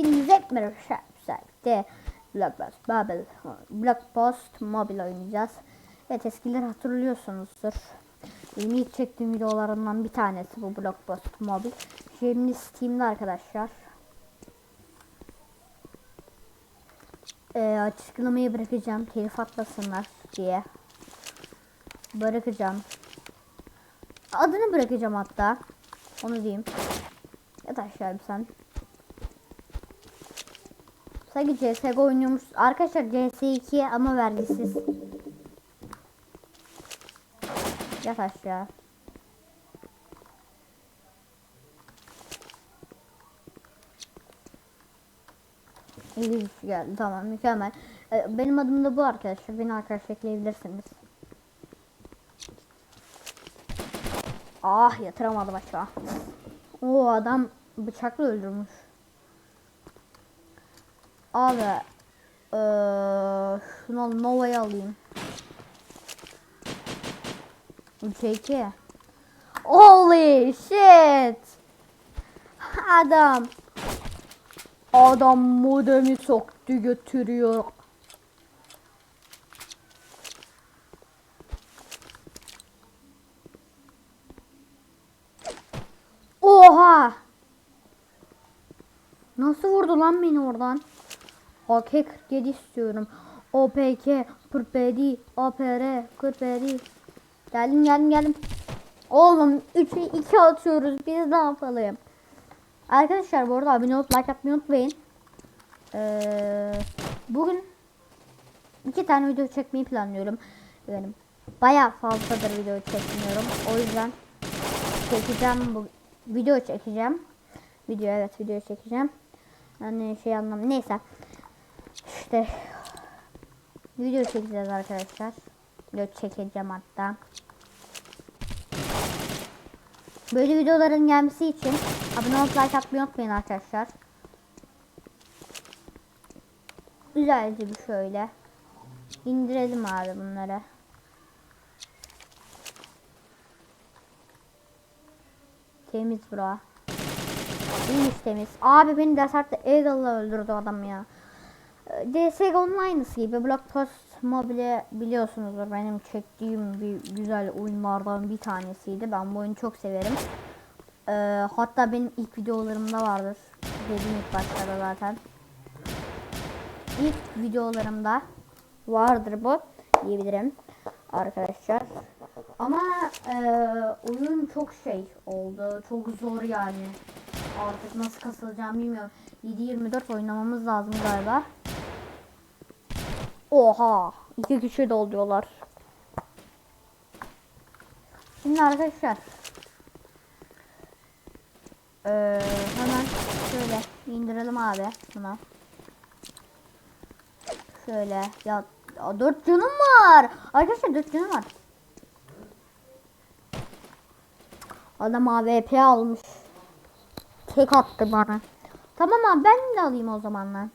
Hepinize merhaba de Blockpost Mobile Blockpost Mobile oynayacağız. Evet eskileri hatırlıyorsunuzdur. Benim ilk çektiğim videolarından bir tanesi bu Blockpost Mobile. Şimdi Steam'de arkadaşlar. Ee, açıklamayı bırakacağım. Telif atmasınlar diye. Bırakacağım. Adını bırakacağım hatta. Onu diyeyim. Yat aşağı bir sen. Sanki CSGO oynuyormuş. Arkadaşlar CS2 ama vergisiz. Yat aşağı. İyi şey geldi. Tamam mükemmel. Ee, Benim adım da bu arkadaşlar. Beni arkadaş ekleyebilirsiniz. Ah yatıramadım aşağı. O adam bıçakla öldürmüş. Abi eee şunu Nova'yı alayım. Çeki. Holy shit. Adam. Adam modemi soktu götürüyor. Oha. Nasıl vurdu lan beni oradan? AK 47 istiyorum. OPK 47 OPR 47 Geldim geldim geldim. Oğlum 3'e 2 atıyoruz. Biz ne yapalım? Arkadaşlar bu arada abone olup like atmayı unutmayın. Ee, bugün iki tane video çekmeyi planlıyorum. Yani bayağı fazladır video çekmiyorum. O yüzden çekeceğim bu video çekeceğim. Video evet video çekeceğim. Yani şey anlam neyse. İşte video çekeceğiz arkadaşlar. Video çekeceğim hatta. Böyle videoların gelmesi için abone olup like atmayı unutmayın arkadaşlar. Güzelce bir şöyle indirelim abi bunları. Temiz bura. İyiymiş temiz. Abi beni Desert'ta Eagle'la öldürdü adam ya. CSGO'nun aynısı gibi Blockpost Mobile biliyorsunuzdur benim çektiğim bir güzel oyunlardan bir tanesiydi. Ben bu oyunu çok severim. Ee, hatta benim ilk videolarımda vardır. Dedim ilk başlarda zaten. İlk videolarımda vardır bu diyebilirim arkadaşlar. Ama e, oyun çok şey oldu. Çok zor yani. Artık nasıl kasılacağım bilmiyorum. 7-24 oynamamız lazım galiba. Oha. iki kişi dolduyorlar. Şimdi arkadaşlar. Ee, hemen şöyle indirelim abi buna. Şöyle ya, 4 canım var. Arkadaşlar 4 canım var. Adam AWP almış. Tek attı bana. Tamam abi ben de alayım o zaman lan.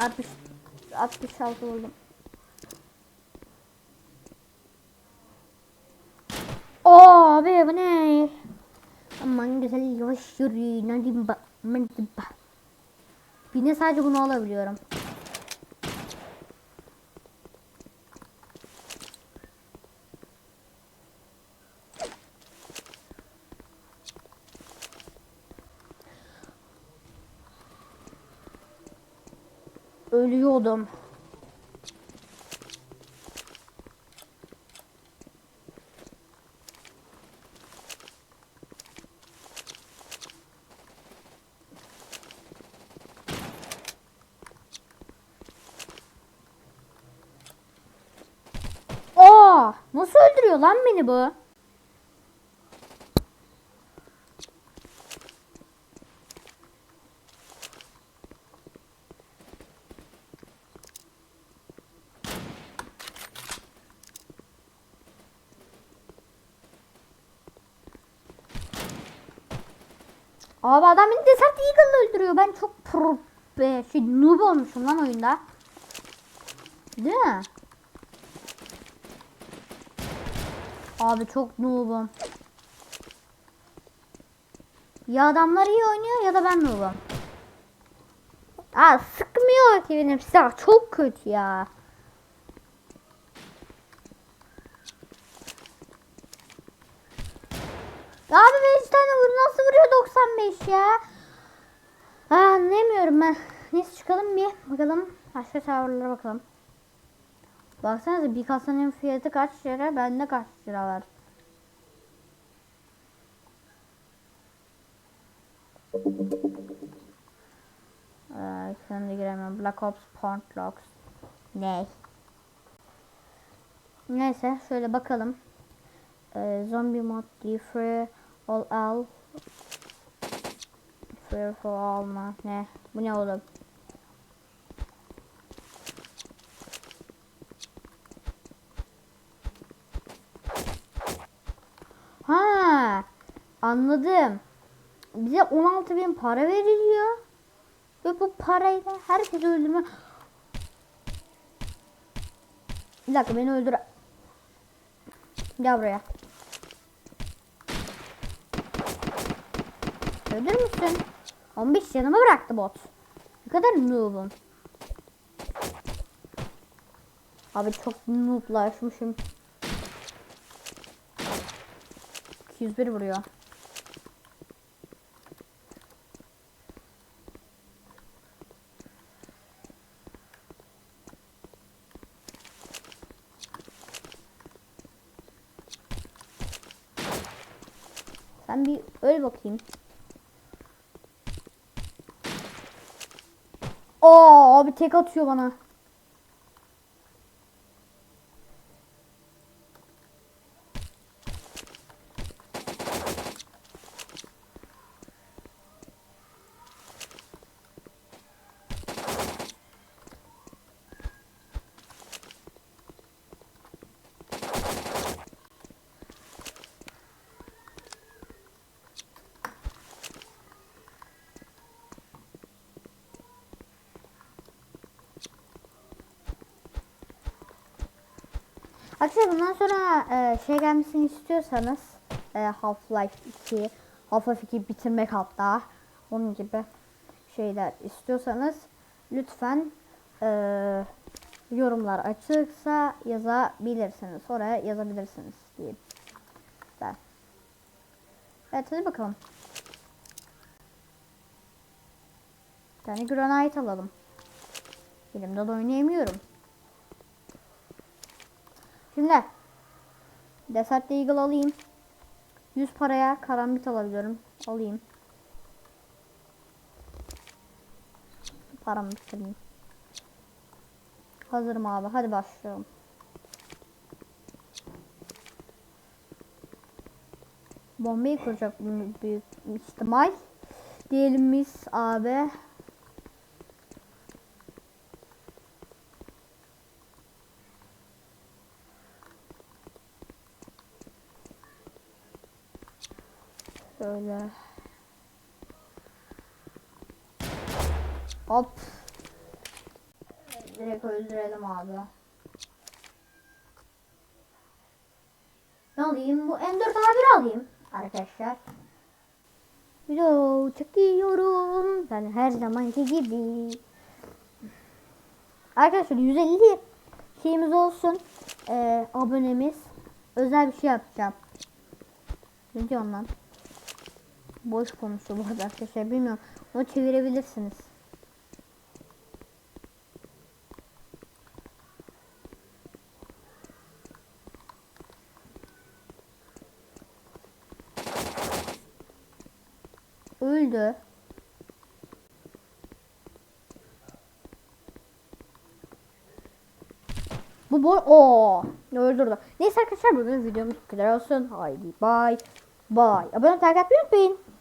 60 66 oldum. Oo abi bu ne? Aman güzel yavaş yürü. Hadi bak. Hadi bak. Bir de sadece bunu alabiliyorum. Ölüyordum. Aa, nasıl öldürüyor lan beni bu? Abi adam beni Desert Eagle'la öldürüyor. Ben çok pro be, şey noob olmuşum lan oyunda. Değil mi? Abi çok noobum. Ya adamlar iyi oynuyor ya da ben noobum. Aa sıkmıyor ki benim silah çok kötü ya. Ya Abi 5 tane vur nasıl vuruyor 95 ya? Aa, anlayamıyorum ben. Neyse çıkalım bir bakalım. Başka serverlara bakalım. Baksanıza bir kasanın fiyatı kaç lira? Bende kaç lira var? Ee, giremem. Black Ops Point Logs. Ne? Neyse şöyle bakalım. Ee, zombie mod. Free Free for all mı? Ne? Bu ne oğlum? Ha, anladım. Bize 16 bin para veriliyor. Ve bu parayla herkesi öldürme... Bir dakika beni öldür... Gel buraya. Öldür müsün? 15 canımı bıraktı bot. Ne kadar noob'um. Abi çok noob'laşmışım. 201 vuruyor. Sen bir öl bakayım. Oo abi tek atıyor bana. Arkadaşlar bundan sonra e, şey gelmesini istiyorsanız e, Half-Life 2, Half-Life 2 bitirmek hatta onun gibi şeyler istiyorsanız lütfen e, yorumlar açıksa yazabilirsiniz. Oraya yazabilirsiniz diyeyim. Ben. Evet hadi bakalım. Bir tane granite alalım. Elimde de oynayamıyorum. Şimdi Desert Eagle alayım. 100 paraya karambit alabiliyorum. Alayım. Paramı bitireyim. Hazırım abi. Hadi başlayalım. Bombayı kuracak büyük ihtimal. Diyelim biz abi. Şöyle. Hop. Direkt öldürelim abi. Ne alayım? Bu M4A1 alayım arkadaşlar. Video çekiyorum. Ben her zamanki gibi. Arkadaşlar 150 şeyimiz olsun. Ee, abonemiz. Özel bir şey yapacağım. Ne? Boş konuşuyor bu arkadaşlar bilmiyorum. Onu çevirebilirsiniz. Öldü. Bu boy o öldürdü. Neyse arkadaşlar bugün videomuz bu kadar olsun. Haydi bye. Bye. Abone olmayı takip etmeyi unutmayın.